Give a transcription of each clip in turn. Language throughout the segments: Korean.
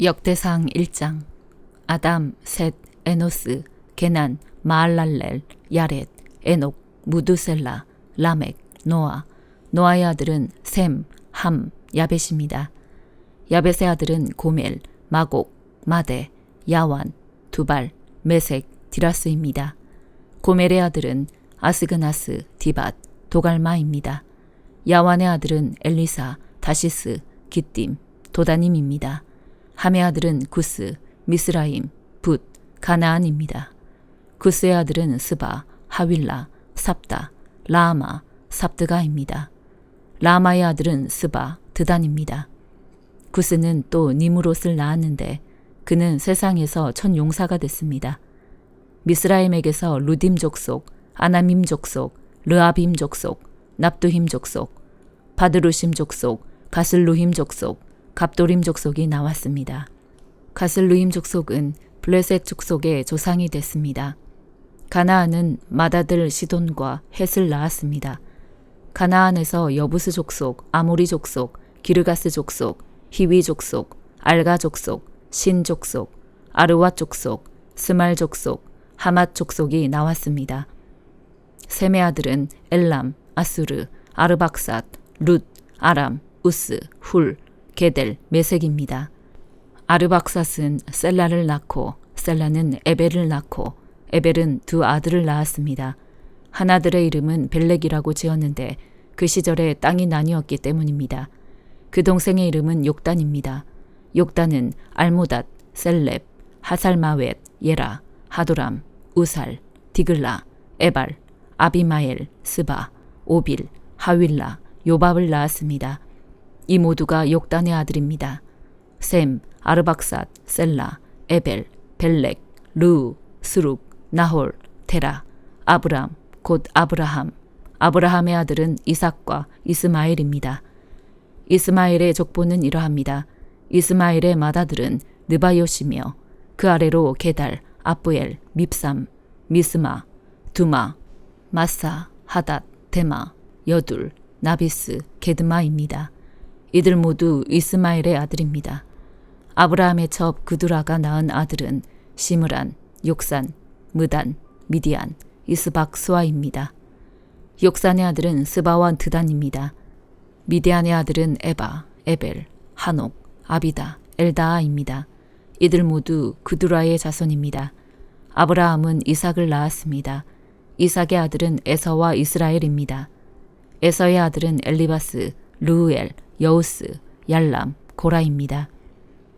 역대상 1장 아담, 셋, 에노스, 게난, 마알랄렐, 야렛, 에녹, 무두셀라, 라멕, 노아. 노아의 아들은 셈, 함, 야벳입니다. 야벳의 아들은 고멜, 마곡, 마데, 야완, 두발, 메색, 디라스입니다. 고멜의 아들은 아스그나스, 디밧, 도갈마입니다. 야완의 아들은 엘리사, 다시스, 기띔, 도다님입니다. 함의 아들은 구스, 미스라임, 붓, 가나안입니다. 구스의 아들은 스바, 하윌라, 삽다, 라마, 삽드가입니다. 라마의 아들은 스바, 드단입니다. 구스는 또 니무롯을 낳았는데 그는 세상에서 첫 용사가 됐습니다. 미스라임에게서 루딤 족속, 아나밈 족속, 르아빔 족속, 납두힘 족속, 바드루심 족속, 가슬루힘 족속, 갑도림 족속이 나왔습니다. 가슬루임 족속은 블레셋 족속의 조상이 됐습니다. 가나안은 마다들 시돈과 헷을 낳았습니다. 가나안에서 여부스 족속, 아모리 족속, 기르가스 족속, 히위 족속, 알가 족속, 신 족속, 아르와 족속, 스말 족속, 하맛 족속이 나왔습니다. 셈의 아들은 엘람, 아수르, 아르박삿, 룻, 아람, 우스, 훌, 게델, 메색입니다. 아르박삿은 셀라를 낳고 셀라는 에벨을 낳고 에벨은 두 아들을 낳았습니다. 하나들의 이름은 벨렉이라고 지었는데 그 시절에 땅이 나뉘었기 때문입니다. 그 동생의 이름은 욕단입니다. 욕단은 알모닷, 셀렙, 하살마웻, 예라, 하도람, 우살, 디글라, 에발, 아비마엘, 스바, 오빌, 하윌라, 요밥을 낳았습니다. 이 모두가 욕단의 아들입니다. 셈, 아르박삿, 셀라, 에벨, 벨렉, 루, 스룩, 나홀, 테라, 아브람, 곧 아브라함. 아브라함의 아들은 이삭과 이스마엘입니다. 이스마엘의 족보는 이러합니다. 이스마엘의 맏아들은 느바요시며 그 아래로 게달, 아프엘, 밉삼, 미스마, 두마, 마사, 하닷, 데마, 여둘, 나비스, 게드마입니다. 이들 모두 이스마엘의 아들입니다. 아브라함의 첩 그두라가 낳은 아들은 시므란, 욕산, 무단, 미디안, 이스박 수아입니다. 욕산의 아들은 스바와 드단입니다. 미디안의 아들은 에바, 에벨, 한옥, 아비다, 엘다아입니다. 이들 모두 그두라의 자손입니다. 아브라함은 이삭을 낳았습니다. 이삭의 아들은 에서와 이스라엘입니다. 에서의 아들은 엘리바스, 루우엘, 여우스, 얄람, 고라입니다.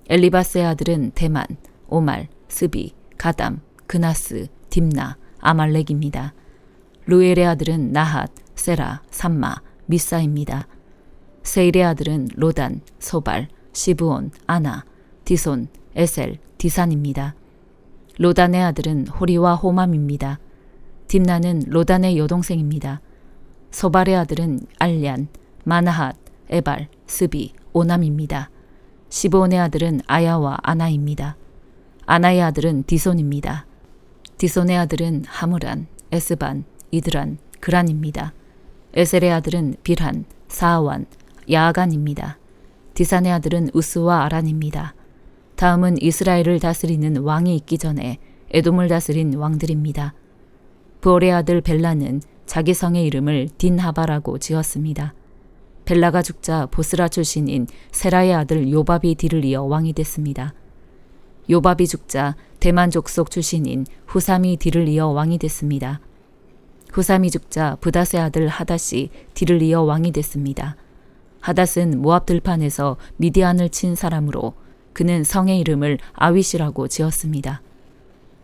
엘리바스의 아들은 대만, 오말, 스비, 가담, 그나스, 딥나, 아말렉입니다. 루엘의 아들은 나핫, 세라, 삼마, 미사입니다. 세일의 아들은 로단, 소발, 시브온, 아나, 디손, 에셀, 디산입니다. 로단의 아들은 호리와 호맘입니다. 딥나는 로단의 여동생입니다. 소발의 아들은 알리안, 마나핫, 에발, 스비, 오남입니다. 시브온의 아들은 아야와 아나입니다. 아나의 아들은 디손입니다. 디손의 아들은 하무란, 에스반, 이드란, 그란입니다. 에셀의 아들은 빌한, 사아완, 야아간입니다. 디산의 아들은 우스와 아란입니다. 다음은 이스라엘을 다스리는 왕이 있기 전에 에돔을 다스린 왕들입니다. 부올의 아들 벨라는 자기 성의 이름을 딘하바라고 지었습니다. 벨라가 죽자 보스라 출신인 세라의 아들 요밥이 뒤를 이어 왕이 됐습니다. 요밥이 죽자 대만 족속 출신인 후삼이 뒤를 이어 왕이 됐습니다. 후삼이 죽자 부다스의 아들 하닷이 뒤를 이어 왕이 됐습니다. 하닷은 모압 들판에서 미디안을 친 사람으로 그는 성의 이름을 아윗이라고 지었습니다.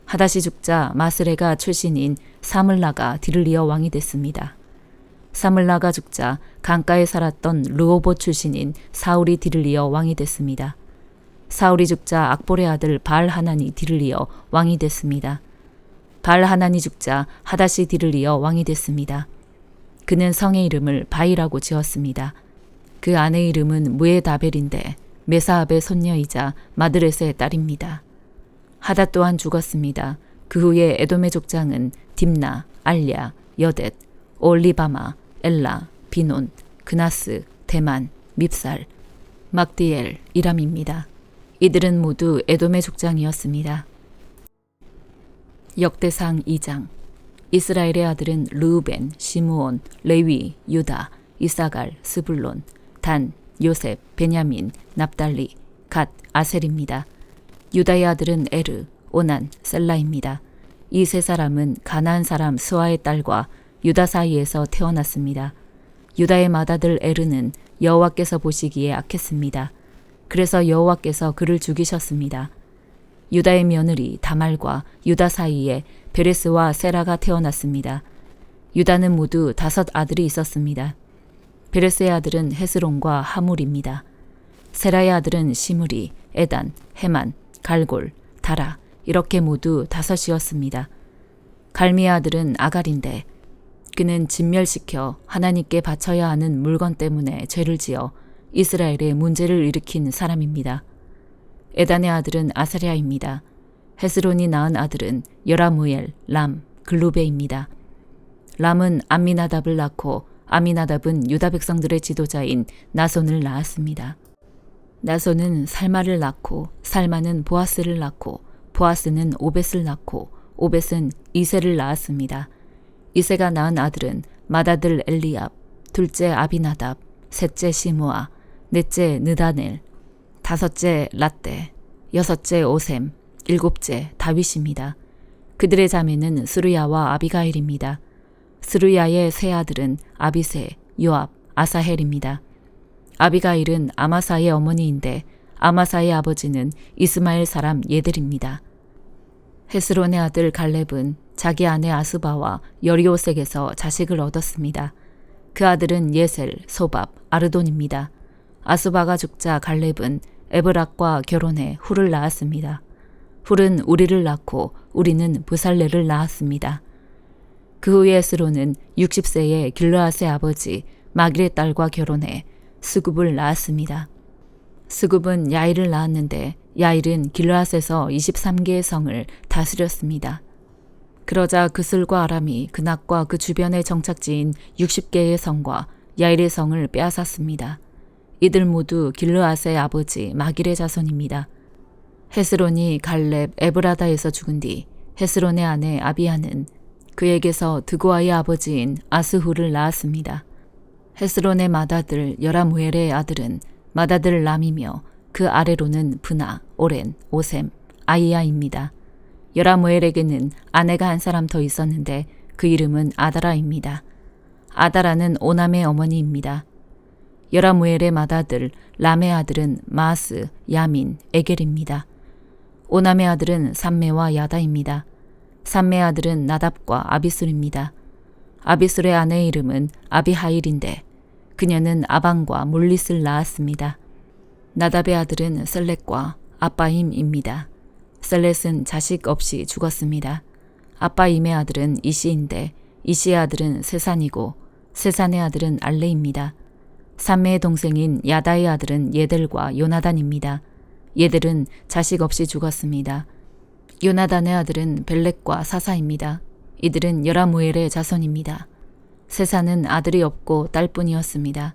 하닷이 죽자 마스레가 출신인 사물라가 뒤를 이어 왕이 됐습니다. 사물라가 죽자 강가에 살았던 르오보 출신인 사울이 뒤를 이어 왕이 됐습니다. 사울이 죽자 악볼의 아들 발 하나니 뒤를 이어 왕이 됐습니다. 발 하나니 죽자 하닷이 뒤를 이어 왕이 됐습니다. 그는 성의 이름을 바이라고 지었습니다. 그 아내의 이름은 무에다벨인데 메사압의 손녀이자 마드레스의 딸입니다. 하닷 또한 죽었습니다. 그 후에 에돔의 족장은 딥나, 알랴, 여댓, 올리바마, 엘라, 비논, 그나스, 대만, 밉살, 막디엘, 이람입니다. 이들은 모두 에돔의 족장이었습니다. 역대상 2장 이스라엘의 아들은 르우벤, 시므온, 레위, 유다, 이사갈, 스불론, 단, 요셉, 베냐민, 납달리, 갓, 아셀입니다. 유다의 아들은 에르, 오난, 셀라입니다. 이 세 사람은 가나안 사람 스와의 딸과 유다 사이에서 태어났습니다. 유다의 맏아들 에르는 여호와께서 보시기에 악했습니다. 그래서 여호와께서 그를 죽이셨습니다. 유다의 며느리 다말과 유다 사이에 베레스와 세라가 태어났습니다. 유다는 모두 다섯 아들이 있었습니다. 베레스의 아들은 헤스론과 하물입니다. 세라의 아들은 시므리, 에단, 헤만, 갈골, 다라 이렇게 모두 다섯이었습니다. 갈미의 아들은 아갈인데 그는 진멸시켜 하나님께 바쳐야 하는 물건 때문에 죄를 지어 이스라엘에 문제를 일으킨 사람입니다. 에단의 아들은 아사랴입니다. 헤스론이 낳은 아들은 여라무엘, 람, 글루베입니다. 람은 암미나답을 낳고 아미나답은 유다 백성들의 지도자인 나손을 낳았습니다. 나손은 살마를 낳고 살마는 보아스를 낳고 보아스는 오벳을 낳고 오벳은 이세를 낳았습니다. 이세가 낳은 아들은 맏아들 엘리압, 둘째 아비나답, 셋째 시므아, 넷째 느다넬, 다섯째 라떼, 여섯째 오셈, 일곱째 다윗입니다. 그들의 자매는 스루야와 아비가일입니다. 스루야의 세 아들은 아비세, 요압, 아사헬입니다. 아비가일은 아마사의 어머니인데 아마사의 아버지는 이스마엘 사람 예들입니다. 헤스론의 아들 갈렙은 자기 아내 아스바와 여리오색에서 자식을 얻었습니다. 그 아들은 예셀, 소밥, 아르돈입니다. 아스바가 죽자 갈렙은 에브락과 결혼해 훌을 낳았습니다. 훌은 우리를 낳고 우리는 부살레를 낳았습니다. 그 후에 에스로는 60세의 길르앗의 아버지 마길의 딸과 결혼해 스굽을 낳았습니다. 스굽은 야일을 낳았는데 야일은 길르앗에서 23개의 성을 다스렸습니다. 그러자 그슬과 아람이 그낙과 그 주변의 정착지인 60개의 성과 야일의 성을 빼앗았습니다. 이들 모두 길르앗의 아버지 마길의 자손입니다. 헤스론이 갈렙 에브라다에서 죽은 뒤 헤스론의 아내 아비아는 그에게서 드고아의 아버지인 아스후를 낳았습니다. 헤스론의 맏아들 여라무엘의 아들은 맏아들 람이며 그 아래로는 브나, 오렌, 오셈, 아이야입니다. 여라무엘에게는 아내가 한 사람 더 있었는데 그 이름은 아다라입니다. 아다라는 오남의 어머니입니다. 여라무엘의 맏아들 람의 아들은 마스, 야민, 에겔입니다. 오남의 아들은 삼메와 야다입니다. 삼메 아들은 나답과 아비술입니다. 아비술의 아내의 이름은 아비하일인데 그녀는 아방과 몰릿을 낳았습니다. 나답의 아들은 셀렛과 아빠임입니다. 셀렛은 자식 없이 죽었습니다. 아빠임의 아들은 이시인데 이시의 아들은 세산이고 세산의 아들은 알레입니다. 삼매의 동생인 야다의 아들은 예델과 요나단입니다. 예델은 자식 없이 죽었습니다. 요나단의 아들은 벨렉과 사사입니다. 이들은 여라무엘의 자손입니다. 세사는 아들이 없고 딸뿐이었습니다.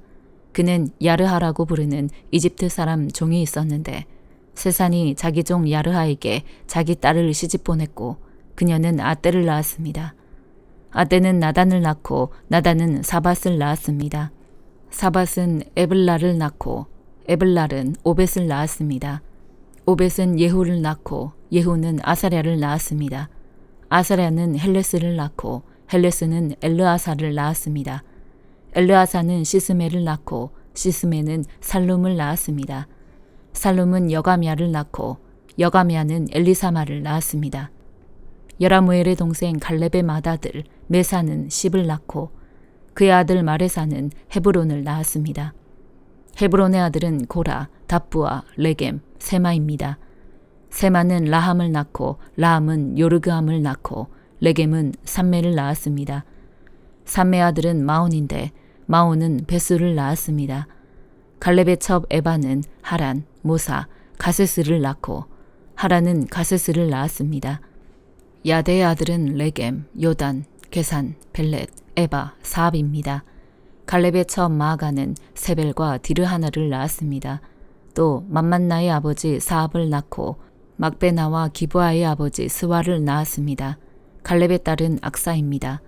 그는 야르하라고 부르는 이집트 사람 종이 있었는데 세산이 자기 종 야르하에게 자기 딸을 시집 보냈고 그녀는 아떼를 낳았습니다. 아떼는 나단을 낳고 나단은 사밧을 낳았습니다. 사밧은 에블라를 낳고 에블랄은 오벳을 낳았습니다. 오벳은 예후를 낳고 예후는 아사랴를 낳았습니다. 아사랴는 헬레스를 낳고 헬레스는 엘르아사를 낳았습니다. 엘르아사는 시스메를 낳고 시스메는 살룸을 낳았습니다. 살룸은 여가미아를 낳고 여가미아는 엘리사마를 낳았습니다. 여라무엘의 동생 갈렙의 맏아들 메사는 십을 낳고 그의 아들 마레사는 헤브론을 낳았습니다. 헤브론의 아들은 고라, 답부와 레겜, 세마입니다. 세마는 라함을 낳고 라함은 요르그함을 낳고 레겜은 삼매를 낳았습니다. 삼매 아들은 마온인데 마온은 베스를 낳았습니다. 갈렙의 첩 에바는 하란, 모사, 가세스를 낳고 하란은 가세스를 낳았습니다. 야대의 아들은 레겜, 요단, 게산, 벨렛, 에바, 사압입니다. 갈렙의 첩 마아가는 세벨과 디르하나를 낳았습니다. 또 만만나의 아버지 사압을 낳고 막베나와 기브아의 아버지 스와를 낳았습니다. 갈렙의 딸은 악사입니다.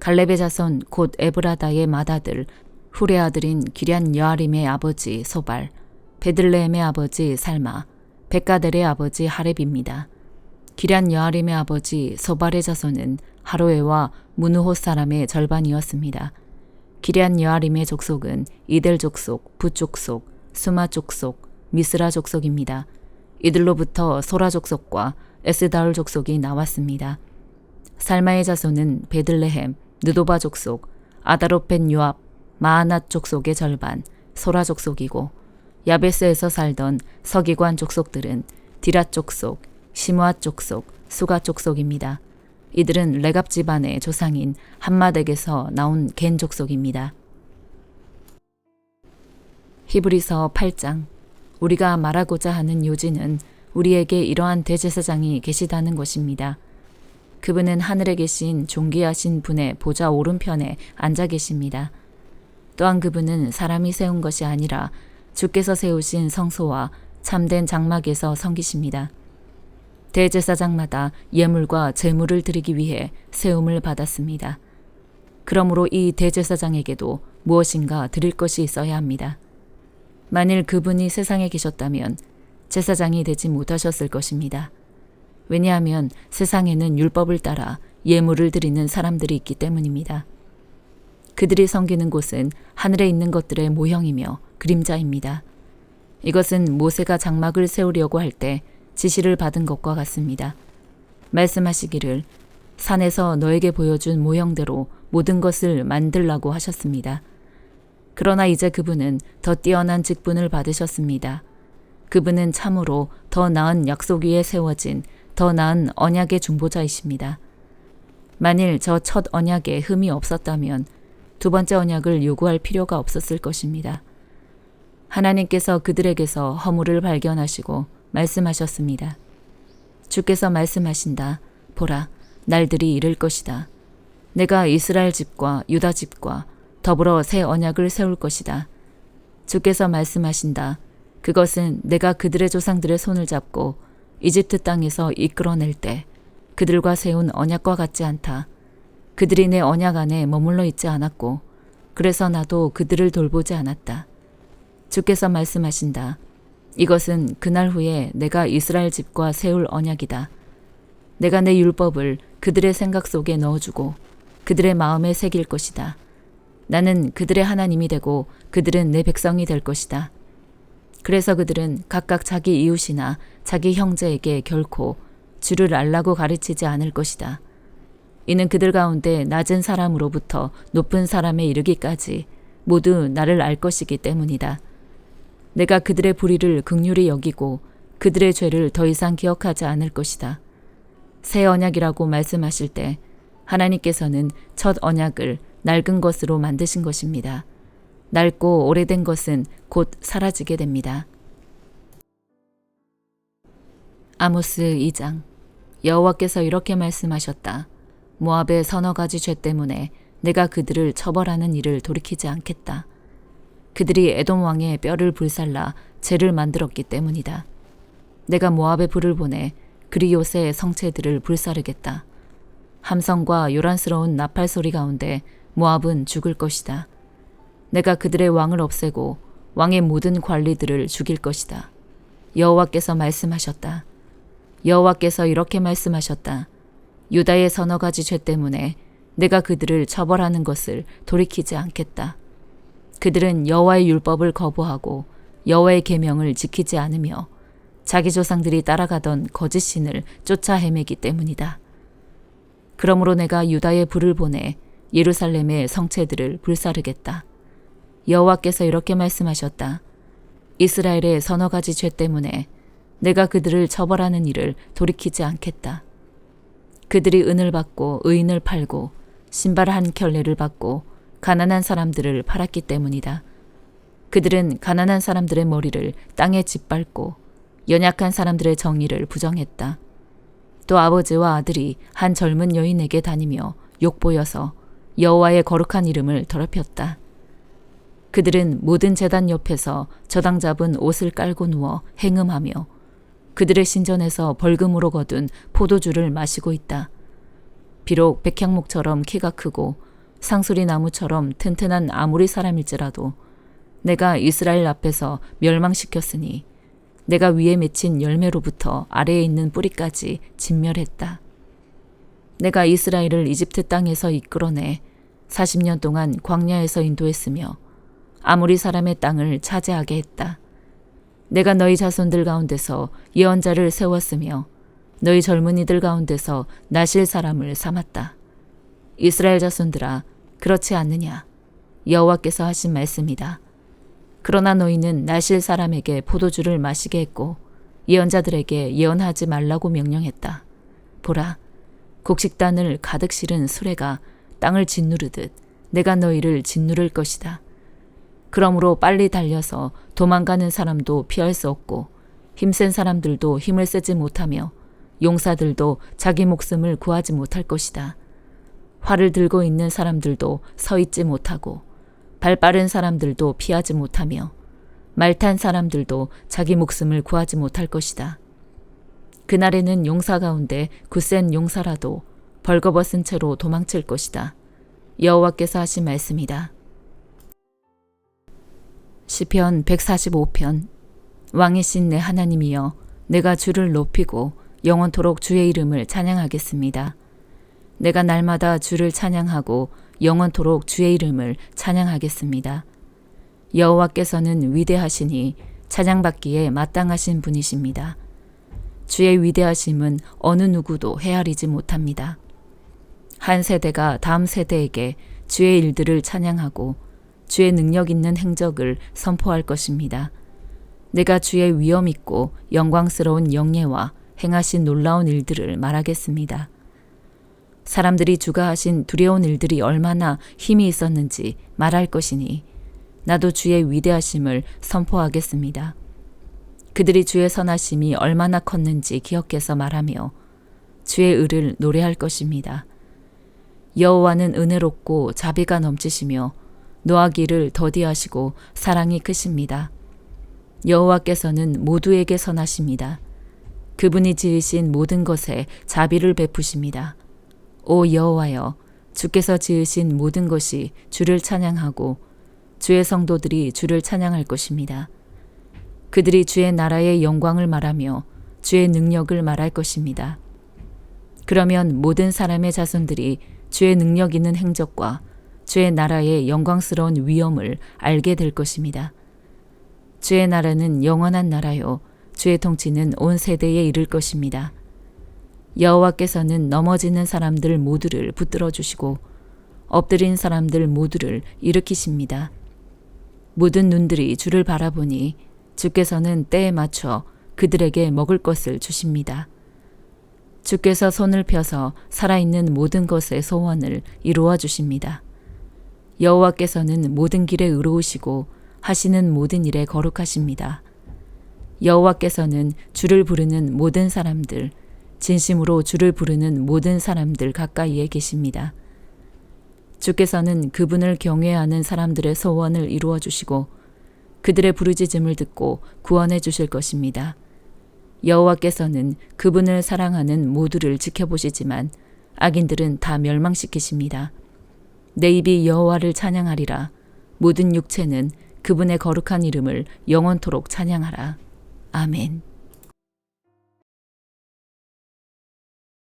갈렙의 자손 곧 에브라다의 맏아들 후레 아들인 기럇 여아림의 아버지 소발 베들레헴의 아버지 살마 백가델의 아버지 하렙입니다. 기럇 여아림의 아버지 소발의 자손은 하로에와 무누호 사람의 절반이었습니다. 기럇 여아림의 족속은 이델 족속, 부 족속, 수마 족속, 미스라 족속입니다. 이들로부터 소라 족속과 에스다울 족속이 나왔습니다. 살마의 자손은 베들레헴, 느도바 족 속, 아다로펜 요압, 마아낫 족 속의 절반, 소라 족 속이고 야베스에서 살던 서기관 족속들은 디라 족 속, 시므아 족 속, 수가 족 속입니다. 이들은 레갑 집안의 조상인 한마덱에서 나온 겐 족속입니다. 히브리서 8장 우리가 말하고자 하는 요지는 우리에게 이러한 대제사장이 계시다는 것입니다. 그분은 하늘에 계신 존귀하신 분의 보좌 오른편에 앉아 계십니다. 또한 그분은 사람이 세운 것이 아니라 주께서 세우신 성소와 참된 장막에서 섬기십니다. 대제사장마다 예물과 제물을 드리기 위해 세움을 받았습니다. 그러므로 이 대제사장에게도 무엇인가 드릴 것이 있어야 합니다. 만일 그분이 세상에 계셨다면 제사장이 되지 못하셨을 것입니다. 왜냐하면 세상에는 율법을 따라 예물을 드리는 사람들이 있기 때문입니다. 그들이 섬기는 곳은 하늘에 있는 것들의 모형이며 그림자입니다. 이것은 모세가 장막을 세우려고 할 때 지시를 받은 것과 같습니다. 말씀하시기를 산에서 너에게 보여준 모형대로 모든 것을 만들라고 하셨습니다. 그러나 이제 그분은 더 뛰어난 직분을 받으셨습니다. 그분은 참으로 더 나은 약속 위에 세워진 더 나은 언약의 중보자이십니다. 만일 저 첫 언약에 흠이 없었다면 두 번째 언약을 요구할 필요가 없었을 것입니다. 하나님께서 그들에게서 허물을 발견하시고 말씀하셨습니다. 주께서 말씀하신다. 보라, 날들이 이를 것이다. 내가 이스라엘 집과 유다 집과 더불어 새 언약을 세울 것이다. 주께서 말씀하신다. 그것은 내가 그들의 조상들의 손을 잡고 이집트 땅에서 이끌어낼 때 그들과 세운 언약과 같지 않다. 그들이 내 언약 안에 머물러 있지 않았고 그래서 나도 그들을 돌보지 않았다. 주께서 말씀하신다. 이것은 그날 후에 내가 이스라엘 집과 세울 언약이다. 내가 내 율법을 그들의 생각 속에 넣어주고 그들의 마음에 새길 것이다. 나는 그들의 하나님이 되고 그들은 내 백성이 될 것이다. 그래서 그들은 각각 자기 이웃이나 자기 형제에게 결코 주를 알라고 가르치지 않을 것이다. 이는 그들 가운데 낮은 사람으로부터 높은 사람에 이르기까지 모두 나를 알 것이기 때문이다. 내가 그들의 불의를 극률히 여기고 그들의 죄를 더 이상 기억하지 않을 것이다. 새 언약이라고 말씀하실 때 하나님께서는 첫 언약을 낡은 것으로 만드신 것입니다. 낡고 오래된 것은 곧 사라지게 됩니다. 아모스 2장 여호와께서 이렇게 말씀하셨다. 모압의 서너 가지 죄 때문에 내가 그들을 처벌하는 일을 돌이키지 않겠다. 그들이 에돔 왕의 뼈를 불살라 죄를 만들었기 때문이다. 내가 모압에 불을 보내 그리요새의 성체들을 불사르겠다. 함성과 요란스러운 나팔 소리 가운데 모압은 죽을 것이다. 내가 그들의 왕을 없애고 왕의 모든 관리들을 죽일 것이다. 여호와께서 말씀하셨다. 여호와께서 이렇게 말씀하셨다. 유다의 서너 가지 죄 때문에 내가 그들을 처벌하는 것을 돌이키지 않겠다. 그들은 여호와의 율법을 거부하고 여호와의 계명을 지키지 않으며 자기 조상들이 따라가던 거짓 신을 쫓아 헤매기 때문이다. 그러므로 내가 유다의 불을 보내 예루살렘의 성체들을 불사르겠다. 여호와께서 이렇게 말씀하셨다. 이스라엘의 서너 가지 죄 때문에 내가 그들을 처벌하는 일을 돌이키지 않겠다. 그들이 은을 받고 의인을 팔고 신발 한 켤레를 받고 가난한 사람들을 팔았기 때문이다. 그들은 가난한 사람들의 머리를 땅에 짓밟고 연약한 사람들의 정의를 부정했다. 또 아버지와 아들이 한 젊은 여인에게 다니며 욕보여서 여호와의 거룩한 이름을 더럽혔다. 그들은 모든 재단 옆에서 저당 잡은 옷을 깔고 누워 행음하며 그들의 신전에서 벌금으로 거둔 포도주를 마시고 있다. 비록 백향목처럼 키가 크고 상수리 나무처럼 튼튼한 아무리 사람일지라도 내가 이스라엘 앞에서 멸망시켰으니 내가 위에 맺힌 열매로부터 아래에 있는 뿌리까지 진멸했다. 내가 이스라엘을 이집트 땅에서 이끌어내 40년 동안 광야에서 인도했으며 아무리 사람의 땅을 차지하게 했다. 내가 너희 자손들 가운데서 예언자를 세웠으며 너희 젊은이들 가운데서 나실 사람을 삼았다. 이스라엘 자손들아 그렇지 않느냐 여호와께서 하신 말씀이다. 그러나 너희는 나실 사람에게 포도주를 마시게 했고 예언자들에게 예언하지 말라고 명령했다. 보라 곡식단을 가득 실은 수레가 땅을 짓누르듯 내가 너희를 짓누를 것이다. 그러므로 빨리 달려서 도망가는 사람도 피할 수 없고 힘센 사람들도 힘을 쓰지 못하며 용사들도 자기 목숨을 구하지 못할 것이다. 활을 들고 있는 사람들도 서 있지 못하고 발 빠른 사람들도 피하지 못하며 말 탄 사람들도 자기 목숨을 구하지 못할 것이다. 그날에는 용사 가운데 굳센 용사라도 벌거벗은 채로 도망칠 것이다. 여호와께서 하신 말씀이다. 시편 145편 왕이신 내 하나님이여 내가 주를 높이고 영원토록 주의 이름을 찬양하겠습니다. 내가 날마다 주를 찬양하고 영원토록 주의 이름을 찬양하겠습니다. 여호와께서는 위대하시니 찬양받기에 마땅하신 분이십니다. 주의 위대하심은 어느 누구도 헤아리지 못합니다. 한 세대가 다음 세대에게 주의 일들을 찬양하고 주의 능력 있는 행적을 선포할 것입니다. 내가 주의 위엄 있고 영광스러운 영예와 행하신 놀라운 일들을 말하겠습니다. 사람들이 주가 하신 두려운 일들이 얼마나 힘이 있었는지 말할 것이니 나도 주의 위대하심을 선포하겠습니다. 그들이 주의 선하심이 얼마나 컸는지 기억해서 말하며 주의 의를 노래할 것입니다. 여호와는 은혜롭고 자비가 넘치시며 노하기를 더디하시고 사랑이 크십니다. 여호와께서는 모두에게 선하십니다. 그분이 지으신 모든 것에 자비를 베푸십니다. 오 여호와여 주께서 지으신 모든 것이 주를 찬양하고 주의 성도들이 주를 찬양할 것입니다. 그들이 주의 나라의 영광을 말하며 주의 능력을 말할 것입니다. 그러면 모든 사람의 자손들이 주의 능력 있는 행적과 주의 나라의 영광스러운 위엄을 알게 될 것입니다. 주의 나라는 영원한 나라요. 주의 통치는 온 세대에 이를 것입니다. 여호와께서는 넘어지는 사람들 모두를 붙들어 주시고 엎드린 사람들 모두를 일으키십니다. 모든 눈들이 주를 바라보니 주께서는 때에 맞춰 그들에게 먹을 것을 주십니다. 주께서 손을 펴서 살아있는 모든 것의 소원을 이루어 주십니다. 여호와께서는 모든 길에 의로우시고 하시는 모든 일에 거룩하십니다. 여호와께서는 주를 부르는 모든 사람들, 진심으로 주를 부르는 모든 사람들 가까이에 계십니다. 주께서는 그분을 경외하는 사람들의 소원을 이루어 주시고 그들의 부르짖음을 듣고 구원해 주실 것입니다. 여호와께서는 그분을 사랑하는 모두를 지켜보시지만 악인들은 다 멸망시키십니다. 내 입이 여호와를 찬양하리라. 모든 육체는 그분의 거룩한 이름을 영원토록 찬양하라. 아멘.